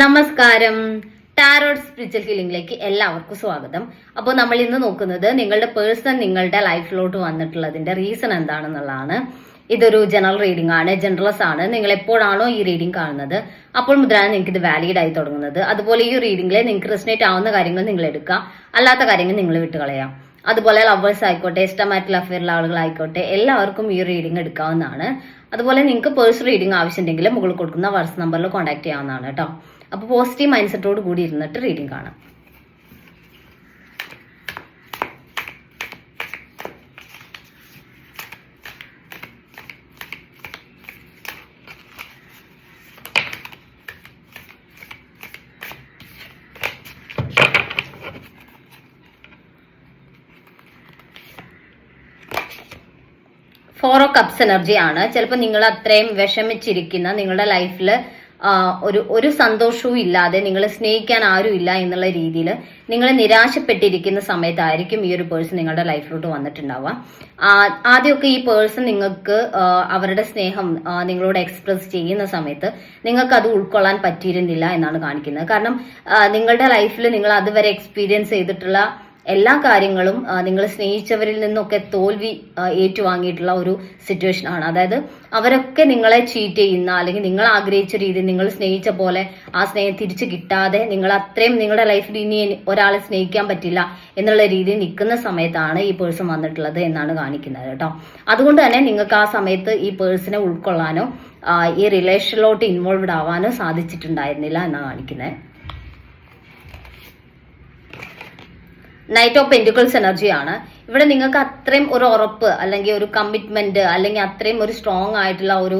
നമസ്കാരം. Tarot spiritual ഹീലിംഗിലേക്ക് എല്ലാവർക്കും സ്വാഗതം. അപ്പോൾ നമ്മൾ ഇന്ന് നോക്കുന്നത് നിങ്ങളുടെ പേഴ്സൺ നിങ്ങളുടെ ലൈഫിലോട്ട് വന്നിട്ടുള്ളതിന്റെ റീസൺ എന്താണെന്നുള്ളതാണ്. ഇതൊരു ജനറൽ റീഡിംഗ് ആണ് ജനറൽസ് ആണ്. നിങ്ങൾ എപ്പോഴാണോ ഈ റീഡിംഗ് കാണുന്നത്? അപ്പോൾ മുതലാണ് നിങ്ങൾക്ക് ഇത് വാലിഡ് ആയി തുടങ്ങുന്നത്. അതുപോലെ ഈ റീഡിംഗിൽ നിങ്ങൾക്ക് റെസിനേറ്റ് ആവുന്ന കാര്യങ്ങൾ നിങ്ങൾ എടുക്കുക അല്ലാത്ത കാര്യങ്ങൾ നിങ്ങൾ വിട്ടുകളയാം അതുപോലെ ലവേഴ്സ് ആയിക്കോട്ടെ ഇഷ്ടമായിട്ടുള്ള അഫെയറിലെ ആളുകളായിക്കോട്ടെ എല്ലാവർക്കും ഈ റീഡിംഗ് എടുക്കാവുന്നതാണ്. അതുപോലെ നിങ്ങൾക്ക് പേഴ്സണൽ റീഡിംഗ് ആവശ്യമുണ്ടെങ്കിൽ മുകളിൽ കൊടുക്കുന്ന വാട്സ് നമ്പറിൽ കോൺടാക്ട് ചെയ്യാവുന്നതാണ് കേട്ടോ. അപ്പോൾ പോസിറ്റീവ് മൈൻഡ് സെറ്റോട് കൂടി ഇരുന്നിട്ട് റീഡിംഗ് കാണാം. ഫോർ ഓ കപ്സ് എനർജി ആണ്. ചിലപ്പോൾ നിങ്ങൾ അത്രയും വിഷമിച്ചിരിക്കുന്ന നിങ്ങളുടെ ലൈഫിൽ ഒരു ഒരു സന്തോഷവും ഇല്ലാതെ നിങ്ങളെ സ്നേഹിക്കാൻ ആരും ഇല്ല എന്നുള്ള രീതിയിൽ നിങ്ങൾ നിരാശപ്പെട്ടിരിക്കുന്ന സമയത്തായിരിക്കും ഈ ഒരു പേഴ്സൺ നിങ്ങളുടെ ലൈഫിലോട്ട് വന്നിട്ടുണ്ടാവുക. ആദ്യമൊക്കെ ഈ പേഴ്സൺ നിങ്ങൾക്ക് അവരുടെ സ്നേഹം നിങ്ങളോട് എക്സ്പ്രസ് ചെയ്യുന്ന സമയത്ത് നിങ്ങൾക്ക് അത് ഉൾക്കൊള്ളാൻ പറ്റിയിരുന്നില്ല എന്നാണ് കാണിക്കുന്നത്. കാരണം നിങ്ങളുടെ ലൈഫിൽ നിങ്ങൾ അതുവരെ എക്സ്പീരിയൻസ് ചെയ്തിട്ടുള്ള എല്ലാ കാര്യങ്ങളും നിങ്ങൾ സ്നേഹിച്ചവരിൽ നിന്നൊക്കെ തോൽവി ഏറ്റുവാങ്ങിയിട്ടുള്ള ഒരു സിറ്റുവേഷൻ ആണ്. അതായത് അവരൊക്കെ നിങ്ങളെ ചീറ്റ് ചെയ്യുന്ന അല്ലെങ്കിൽ നിങ്ങൾ ആഗ്രഹിച്ച രീതിയിൽ നിങ്ങൾ സ്നേഹിച്ച പോലെ ആ സ്നേഹം തിരിച്ചു കിട്ടാതെ നിങ്ങൾ അത്രയും നിങ്ങളുടെ ലൈഫിൽ ഇനി ഒരാളെ സ്നേഹിക്കാൻ പറ്റില്ല എന്നുള്ള രീതിയിൽ നിൽക്കുന്ന സമയത്താണ് ഈ പേഴ്സൺ വന്നിട്ടുള്ളത് എന്നാണ് കാണിക്കുന്നത് കേട്ടോ. അതുകൊണ്ട് തന്നെ നിങ്ങൾക്ക് ആ സമയത്ത് ഈ പേഴ്സണെ ഉൾക്കൊള്ളാനോ ഈ റിലേഷനിലോട്ട് ഇൻവോൾവ്ഡ് ആവാനോ സാധിച്ചിട്ടുണ്ടായിരുന്നില്ല എന്നാണ് കാണിക്കുന്നത്. നൈറ്റ് ഓഫ് പെന്റിക്കിൾസ് എനർജിയാണ് ഇവിടെ നിങ്ങൾക്ക് അത്രയും ഒരു ഉറപ്പ് അല്ലെങ്കിൽ ഒരു കമ്മിറ്റ്മെന്റ് അല്ലെങ്കിൽ അത്രയും ഒരു സ്ട്രോങ് ആയിട്ടുള്ള ഒരു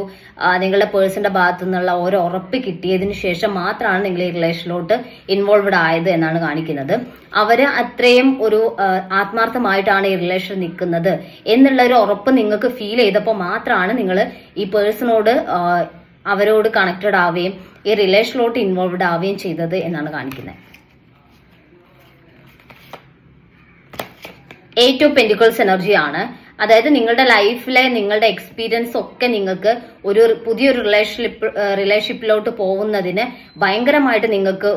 നിങ്ങളുടെ പേഴ്സന്റെ ഭാഗത്തു നിന്നുള്ള ഒരു ഉറപ്പ് കിട്ടിയതിന് ശേഷം മാത്രമാണ് നിങ്ങൾ ഈ റിലേഷനിലോട്ട് ഇൻവോൾവ്ഡ് ആയത് എന്നാണ് കാണിക്കുന്നത്. അവർ അത്രയും ഒരു ആത്മാർത്ഥമായിട്ടാണ് ഈ റിലേഷൻ നിൽക്കുന്നത് എന്നുള്ള ഒരു ഉറപ്പ് നിങ്ങൾക്ക് ഫീൽ ചെയ്തപ്പോൾ മാത്രമാണ് നിങ്ങൾ ഈ പേഴ്സണോട് അവരോട് കണക്റ്റഡ് ആവുകയും ഈ റിലേഷനിലോട്ട് ഇൻവോൾവ്ഡ് ആവുകയും ചെയ്തത് എന്നാണ് കാണിക്കുന്നത്. എയ്റ്റ് ഓഫ് പെന്റിക്കിൾസ് എനർജിയാണ് അതായത് നിങ്ങളുടെ ലൈഫിലെ നിങ്ങളുടെ എക്സ്പീരിയൻസ് ഒക്കെ നിങ്ങൾക്ക് ഒരു പുതിയൊരു റിലേഷൻഷിപ്പ് റിലേഷൻഷിപ്പിലോട്ട് പോകുന്നതിന് ഭയങ്കരമായിട്ട് നിങ്ങൾക്ക്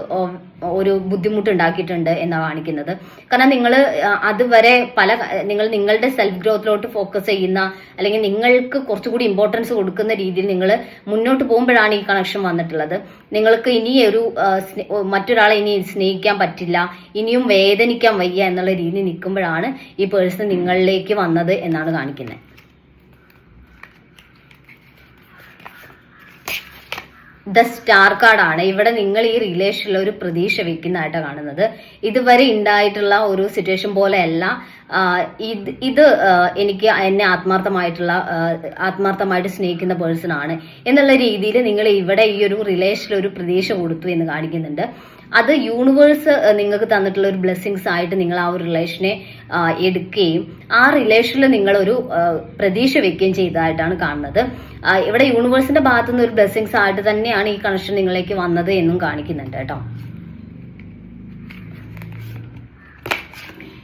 ഒരു ബുദ്ധിമുട്ട് ഉണ്ടാക്കിയിട്ടുണ്ട് എന്നാണ് കാണിക്കുന്നത്. കാരണം നിങ്ങൾ അതുവരെ പല നിങ്ങൾ നിങ്ങളുടെ സെൽഫ് ഗ്രോത്തിലോട്ട് ഫോക്കസ് ചെയ്യുന്ന അല്ലെങ്കിൽ നിങ്ങൾക്ക് കുറച്ചുകൂടി ഇമ്പോർട്ടൻസ് കൊടുക്കുന്ന രീതിയിൽ നിങ്ങൾ മുന്നോട്ട് പോകുമ്പോഴാണ് ഈ കണക്ഷൻ വന്നിട്ടുള്ളത്. നിങ്ങൾക്ക് ഇനി ഒരു മറ്റൊരാളെ ഇനി സ്നേഹിക്കാൻ പറ്റില്ല ഇനിയും വേദനിക്കാൻ വയ്യ എന്നുള്ള രീതിയിൽ നിൽക്കുമ്പോഴാണ് ഈ പേഴ്സൺ നിങ്ങളിലേക്ക് വന്നത് എന്നാണ് കാണിക്കുന്നത്. ദ സ്റ്റാർ കാർഡാണ് ഇവിടെ നിങ്ങൾ ഈ റിലേഷനിൽ ഒരു പ്രതീക്ഷ വെക്കുന്നതായിട്ട് കാണുന്നത്. ഇതുവരെ ഉണ്ടായിട്ടുള്ള ഒരു സിറ്റുവേഷൻ പോലെയല്ല. ഇത് ഇത് എനിക്ക് എന്നെ ആത്മാർത്ഥമായിട്ടുള്ള ആത്മാർത്ഥമായിട്ട് സ്നേഹിക്കുന്ന പേഴ്സൺ ആണ്. എന്നുള്ള രീതിയിൽ നിങ്ങൾ ഇവിടെ ഈ ഒരു റിലേഷനിൽ ഒരു പ്രതീക്ഷ കൊടുത്തു എന്ന് കാണിക്കുന്നുണ്ട്. അത് യൂണിവേഴ്സ് നിങ്ങൾക്ക് തന്നിട്ടുള്ള ഒരു ബ്ലെസ്സിങ്സ് ആയിട്ട് നിങ്ങൾ ആ ഒരു റിലേഷനെ എടുക്കുകയും ആ റിലേഷനിൽ നിങ്ങളൊരു പ്രതീക്ഷ വെക്കുകയും ചെയ്തതായിട്ടാണ് കാണുന്നത്. ഇവിടെ യൂണിവേഴ്സിന്റെ ഭാഗത്തുനിന്ന് ഒരു ബ്ലെസ്സിങ്സ് ആയിട്ട് തന്നെയാണ് ഈ കണക്ഷൻ നിങ്ങളിലേക്ക് വന്നത് എന്നും കാണിക്കുന്നുണ്ട് കേട്ടോ.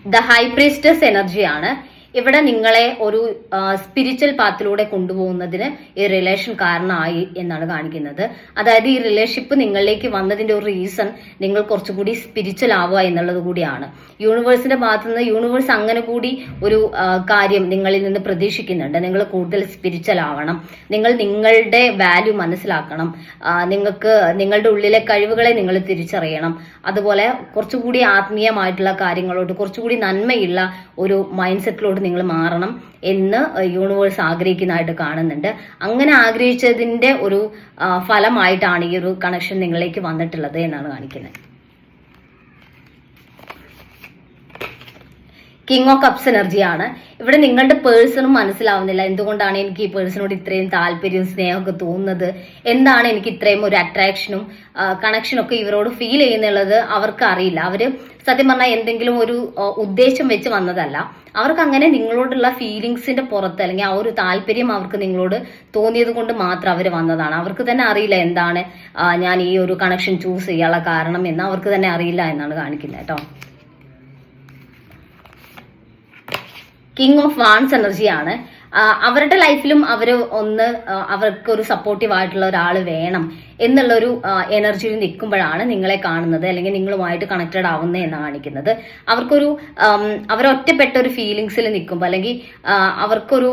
ദ ഹൈ പ്രീസ്റ്റസ് എനർജിയാണ് ഇവിടെ നിങ്ങളെ ഒരു സ്പിരിച്വൽ പാത്തിലൂടെ കൊണ്ടുപോകുന്നതിന് ഈ റിലേഷൻ കാരണമായി എന്നാണ് കാണിക്കുന്നത്. അതായത് ഈ റിലേഷൻഷിപ്പ് നിങ്ങളിലേക്ക് വന്നതിന്റെ ഒരു റീസൺ നിങ്ങൾ കുറച്ചുകൂടി സ്പിരിച്വൽ ആവുക എന്നുള്ളത് കൂടിയാണ്. യൂണിവേഴ്സിന്റെ ഭാഗത്തു നിന്ന് യൂണിവേഴ്സ് അങ്ങനെ കൂടി ഒരു കാര്യം നിങ്ങളിൽ നിന്ന് പ്രതീക്ഷിക്കുന്നുണ്ട്. നിങ്ങൾ കൂടുതൽ സ്പിരിച്വൽ ആവണം. നിങ്ങൾ നിങ്ങളുടെ വാല്യൂ മനസ്സിലാക്കണം. നിങ്ങൾക്ക് നിങ്ങളുടെ ഉള്ളിലെ കഴിവുകളെ നിങ്ങൾ തിരിച്ചറിയണം. അതുപോലെ കുറച്ചുകൂടി ആത്മീയമായിട്ടുള്ള കാര്യങ്ങളോട് കുറച്ചുകൂടി നന്മയുള്ള ഒരു മൈൻഡ് സെറ്റിലോട്ട് നിങ്ങൾ മാറണം എന്ന് യൂണിവേഴ്സ് ആഗ്രഹിക്കുന്നതായിട്ട് കാണുന്നുണ്ട്. അങ്ങനെ ആഗ്രഹിച്ചതിന്റെ ഒരു ഫലമായിട്ടാണ് ഈ ഒരു കണക്ഷൻ നിങ്ങളിലേക്ക് വന്നിട്ടുള്ളത് എന്നാണ് കാണിക്കുന്നത്. കിങ് ഓഫ് കപ്സ് എനർജിയാണ് ഇവിടെ നിങ്ങളുടെ പേഴ്സണും മനസ്സിലാവുന്നില്ല. എന്തുകൊണ്ടാണ് എനിക്ക് ഈ പേഴ്സണോട് ഇത്രയും താല്പര്യവും സ്നേഹമൊക്കെ തോന്നുന്നത്? എന്താണ് എനിക്ക് ഇത്രയും ഒരു അട്രാക്ഷനും കണക്ഷനും ഒക്കെ ഇവരോട് ഫീൽ ചെയ്യുന്നുള്ളത്? അവർക്ക് അറിയില്ല. അവർ സത്യം പറഞ്ഞാൽ എന്തെങ്കിലും ഒരു ഉദ്ദേശം വെച്ച് വന്നതല്ല. അവർക്ക് അങ്ങനെ നിങ്ങളോടുള്ള ഫീലിങ്സിന്റെ പുറത്ത് അല്ലെങ്കിൽ ആ ഒരു താല്പര്യം അവർക്ക് നിങ്ങളോട് തോന്നിയത് കൊണ്ട് മാത്രം അവർ വന്നതാണ്. അവർക്ക് തന്നെ അറിയില്ല എന്താണ് ഞാൻ ഈ ഒരു കണക്ഷൻ ചൂസ് ചെയ്യാനുള്ള കാരണം എന്ന്. അവർക്ക് തന്നെ അറിയില്ല എന്നാണ് കാണിക്കുന്നത് കേട്ടോ. കിങ് ഓഫ് വാൺസ് എനർജിയാണ് അവരുടെ ലൈഫിലും അവർ ഒന്ന് അവർക്ക് ഒരു സപ്പോർട്ടീവ് ആയിട്ടുള്ള ഒരാൾ വേണം എന്നുള്ളൊരു എനർജിയിൽ നിൽക്കുമ്പോഴാണ് നിങ്ങളെ കാണുന്നത് അല്ലെങ്കിൽ നിങ്ങളുമായിട്ട് കണക്റ്റഡ് ആവുന്നത് എന്ന് കാണിക്കുന്നത്. അവർക്കൊരു അവരൊറ്റപ്പെട്ട ഒരു ഫീലിങ്സിൽ നിൽക്കുമ്പോൾ അല്ലെങ്കിൽ അവർക്കൊരു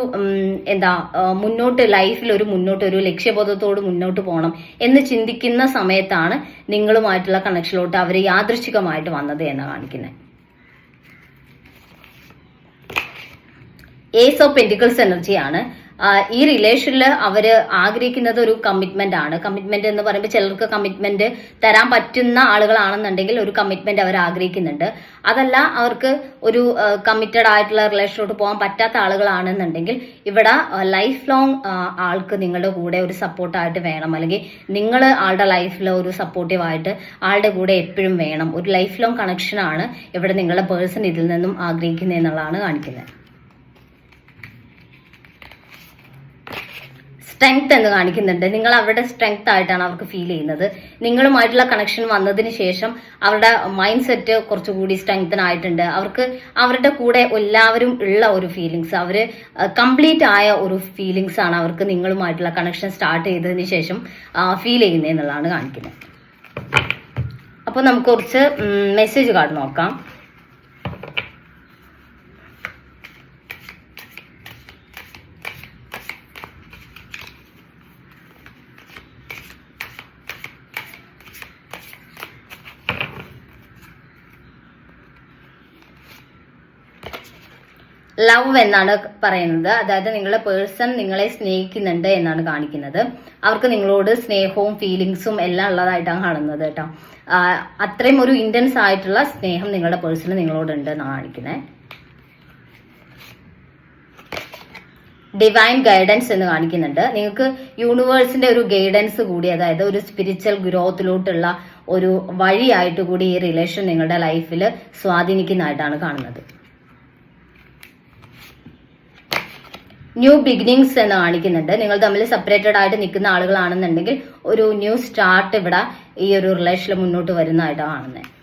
എന്താ മുന്നോട്ട് ലൈഫിൽ ഒരു മുന്നോട്ട് ഒരു ലക്ഷ്യബോധത്തോട് മുന്നോട്ട് പോകണം എന്ന് ചിന്തിക്കുന്ന സമയത്താണ് നിങ്ങളുമായിട്ടുള്ള കണക്ഷനിലോട്ട് അവർ യാദൃശികമായിട്ട് വന്നത് എന്ന് കാണിക്കുന്നത് ഏസ് ഓഫ് പെന്റിക്കിൾസ് എനർജിയാണ് ഈ റിലേഷനിൽ അവർ ആഗ്രഹിക്കുന്നത് ഒരു കമ്മിറ്റ്മെന്റ് ആണ്. കമ്മിറ്റ്മെന്റ് എന്ന് പറയുമ്പോൾ ചിലർക്ക് കമ്മിറ്റ്മെന്റ് തരാൻ പറ്റുന്ന ആളുകളാണെന്നുണ്ടെങ്കിൽ ഒരു കമ്മിറ്റ്മെന്റ് അവർ ആഗ്രഹിക്കുന്നുണ്ട്. അതല്ല അവർക്ക് ഒരു കമ്മിറ്റഡ് ആയിട്ടുള്ള റിലേഷനിലോട്ട് പോകാൻ പറ്റാത്ത ആളുകളാണെന്നുണ്ടെങ്കിൽ ഇവിടെ ലൈഫ് ലോങ് ആൾക്ക് നിങ്ങളുടെ കൂടെ ഒരു സപ്പോർട്ടായിട്ട് വേണം. അല്ലെങ്കിൽ നിങ്ങൾ ആളുടെ ലൈഫിൽ ഒരു സപ്പോർട്ടീവ് ആയിട്ട് ആളുടെ കൂടെ എപ്പോഴും വേണം. ഒരു ലൈഫ് ലോങ് കണക്ഷനാണ് ഇവിടെ നിങ്ങളുടെ പേഴ്സൺ ഇതിൽ നിന്നും ആഗ്രഹിക്കുന്നത് എന്നുള്ളതാണ് കാണിക്കുന്നത്. സ്ട്രെങ്ത് എന്ന് കാണിക്കുന്നുണ്ട്. നിങ്ങൾ അവരുടെ സ്ട്രെങ്ത് ആയിട്ടാണ് അവർക്ക് ഫീൽ ചെയ്യുന്നത്. നിങ്ങളുമായിട്ടുള്ള കണക്ഷൻ വന്നതിന് ശേഷം അവരുടെ മൈൻഡ് സെറ്റ് കുറച്ചുകൂടി സ്ട്രെങ്തൻ ആയിട്ടുണ്ട്. അവർക്ക് അവരുടെ കൂടെ എല്ലാവരും ഉള്ള ഒരു ഫീലിങ്സ് അവർ കംപ്ലീറ്റ് ആയ ഒരു ഫീലിങ്സ് ആണ് അവർക്ക് നിങ്ങളുമായിട്ടുള്ള കണക്ഷൻ സ്റ്റാർട്ട് ചെയ്തതിന് ശേഷം ഫീൽ ചെയ്യുന്നത് എന്നുള്ളതാണ് കാണിക്കുന്നത്. അപ്പോൾ നമുക്ക് കുറച്ച് മെസ്സേജ് കാർഡ് നോക്കാം. ലവ് എന്നാണ് പറയുന്നത്. അതായത് നിങ്ങളുടെ പേഴ്സൺ നിങ്ങളെ സ്നേഹിക്കുന്നുണ്ട് എന്നാണ് കാണിക്കുന്നത്. അവർക്ക് നിങ്ങളോട് സ്നേഹവും ഫീലിങ്സും എല്ലാം ഉള്ളതായിട്ടാണ് കാണുന്നത് കേട്ടോ. അത്രയും ഒരു ഇന്റൻസ് ആയിട്ടുള്ള സ്നേഹം നിങ്ങളുടെ പേഴ്സണ് നിങ്ങളോടുണ്ട് എന്നാണ് കാണിക്കുന്നത് ഡിവൈൻ ഗൈഡൻസ് എന്ന് കാണിക്കുന്നുണ്ട്. നിങ്ങൾക്ക് യൂണിവേഴ്സിന്റെ ഒരു ഗൈഡൻസ് കൂടി അതായത് ഒരു സ്പിരിച്വൽ ഗ്രോത്തിലോട്ടുള്ള ഒരു വഴിയായിട്ട് കൂടി ഈ റിലേഷൻ നിങ്ങളുടെ ലൈഫിൽ സ്വാധീനിക്കുന്നതായിട്ടാണ് കാണുന്നത്. ന്യൂ ബിഗിനിങ്സ് എന്ന് കാണിക്കുന്നുണ്ട്. നിങ്ങൾ തമ്മിൽ സെപ്പറേറ്റഡ് ആയിട്ട് നിൽക്കുന്ന ആളുകളാണെന്നുണ്ടെങ്കിൽ ഒരു ന്യൂ സ്റ്റാർട്ട് ഇവിടെ ഈ ഒരു റിലേഷനിൽ മുന്നോട്ട് വരുന്നതായിട്ടാണ് കാണുന്നത്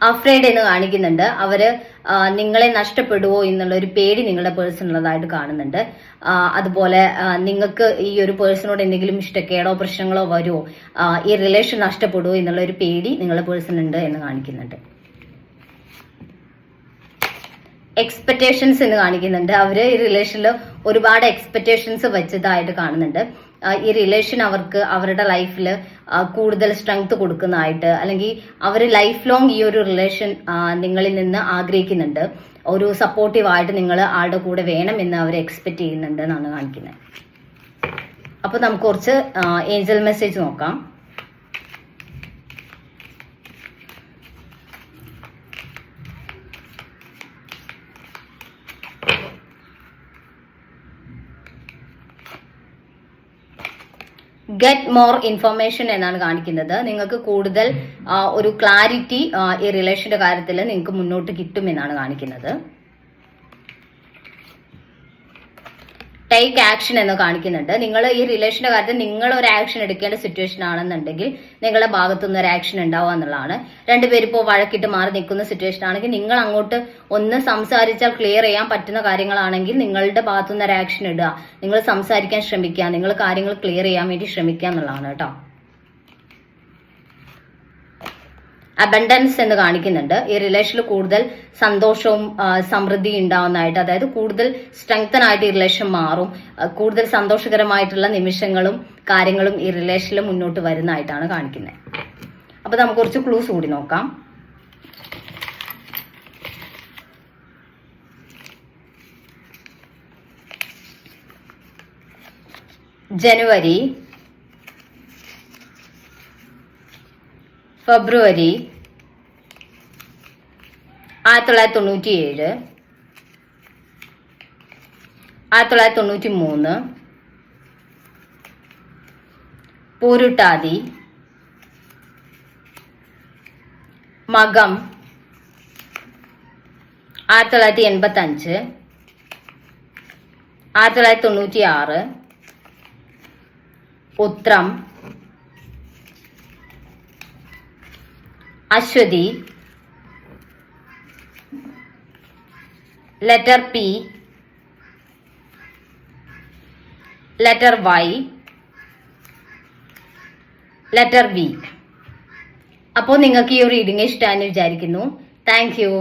അഫ്രൈഡ് എന്ന് കാണിക്കുന്നുണ്ട്. അവർ നിങ്ങളെ നഷ്ടപ്പെടുവോ എന്നുള്ള ഒരു പേടി നിങ്ങളുടെ പേഴ്സണുള്ളതായിട്ട് കാണുന്നുണ്ട്. അതുപോലെ നിങ്ങൾക്ക് ഈ ഒരു പേഴ്സണോട് എന്തെങ്കിലും ഇഷ്ടക്കേടോ പ്രശ്നങ്ങളോ വരുമോ ഈ റിലേഷൻ നഷ്ടപ്പെടുവോ എന്നുള്ള ഒരു പേടി നിങ്ങളുടെ പേഴ്സണുണ്ട് എന്ന് കാണിക്കുന്നുണ്ട്. എക്സ്പെക്ടേഷൻസ് എന്ന് കാണിക്കുന്നുണ്ട്. അവർ ഈ റിലേഷനിൽ ഒരുപാട് എക്സ്പെക്ടേഷൻസ് വെച്ചതായിട്ട് കാണുന്നുണ്ട്. ഈ റിലേഷൻ അവർക്ക് അവരുടെ ലൈഫിൽ കൂടുതൽ സ്ട്രെങ്ത് കൊടുക്കുന്നതായിട്ട് അല്ലെങ്കിൽ അവർ ലൈഫ് ലോങ് ഈ ഒരു റിലേഷൻ നിങ്ങളിൽ നിന്ന് ആഗ്രഹിക്കുന്നുണ്ട്. ഒരു സപ്പോർട്ടീവ് ആയിട്ട് നിങ്ങൾ ആളുടെ കൂടെ വേണം എന്ന് അവർ എക്സ്പെക്ട് ചെയ്യുന്നുണ്ട് എന്നാണ് കാണിക്കുന്നത്. അപ്പൊ നമുക്ക് കുറച്ച് ഏഞ്ചൽ മെസ്സേജ് നോക്കാം. ഗെറ്റ് മോർ ഇൻഫർമേഷൻ എന്നാണ് കാണിക്കുന്നത്. നിങ്ങൾക്ക് കൂടുതൽ ഒരു ക്ലാരിറ്റി ഈ റിലേഷന്റെ കാര്യത്തിൽ നിങ്ങൾക്ക് മുന്നോട്ട് കിട്ടും എന്നാണ് കാണിക്കുന്നത്. ടേക്ക് ആക്ഷൻ എന്ന് കാണിക്കുന്നുണ്ട്. നിങ്ങൾ ഈ റിലേഷന്റെ കാര്യത്തിൽ നിങ്ങൾ ഒരു ആക്ഷൻ എടുക്കേണ്ട സിറ്റുവേഷൻ ആണെന്നുണ്ടെങ്കിൽ നിങ്ങളുടെ ഭാഗത്തുനിന്ന് ഒരു ആക്ഷൻ ഉണ്ടാവുക എന്നുള്ളതാണ്. രണ്ടുപേരും ഇപ്പോൾ വഴക്കിട്ട് മാറി നിൽക്കുന്ന സിറ്റുവേഷൻ ആണെങ്കിൽ നിങ്ങൾ അങ്ങോട്ട് ഒന്ന് സംസാരിച്ചാൽ ക്ലിയർ ചെയ്യാൻ പറ്റുന്ന കാര്യങ്ങളാണെങ്കിൽ നിങ്ങളുടെ ഭാഗത്തുനിന്ന് ഒരു ആക്ഷൻ ഇടുക. നിങ്ങൾ സംസാരിക്കാൻ ശ്രമിക്കുക. നിങ്ങൾ കാര്യങ്ങൾ ക്ലിയർ ചെയ്യാൻ വേണ്ടി ശ്രമിക്കുക എന്നുള്ളതാണ് കേട്ടോ. അബൻഡൻസ് എന്ന് കാണിക്കുന്നുണ്ട്. ഈ റിലേഷനിൽ കൂടുതൽ സന്തോഷവും സമൃദ്ധി ഉണ്ടാവുന്നതായിട്ട് അതായത് കൂടുതൽ സ്ട്രെങ്തൻ ആയിട്ട് ഈ റിലേഷൻ മാറും. കൂടുതൽ സന്തോഷകരമായിട്ടുള്ള നിമിഷങ്ങളും കാര്യങ്ങളും ഈ റിലേഷനിൽ മുന്നോട്ട് വരുന്നതായിട്ടാണ് കാണിക്കുന്നത് അപ്പോൾ നമുക്ക് കുറച്ച് ക്ലൂസ് കൂടി നോക്കാം. ജനുവരി ഫെബ്രുവരി ആയിരത്തി തൊള്ളായിരത്തി തൊണ്ണൂറ്റി ഏഴ് ആയിരത്തി തൊള്ളായിരത്തി തൊണ്ണൂറ്റി മൂന്ന് പൂരുട്ടാതി മകം ആയിരത്തി തൊള്ളായിരത്തി എൺപത്തി അഞ്ച് ആയിരത്തി തൊള്ളായിരത്തി തൊണ്ണൂറ്റി ആറ് Uthram Aswathi. Letter P letter Y letter V അപ്പോൾ നിങ്ങൾക്ക് ഈ റീഡിംഗ് ഇഷ്ടമാണെന്ന് വിചാരിക്കുന്നു. Thank you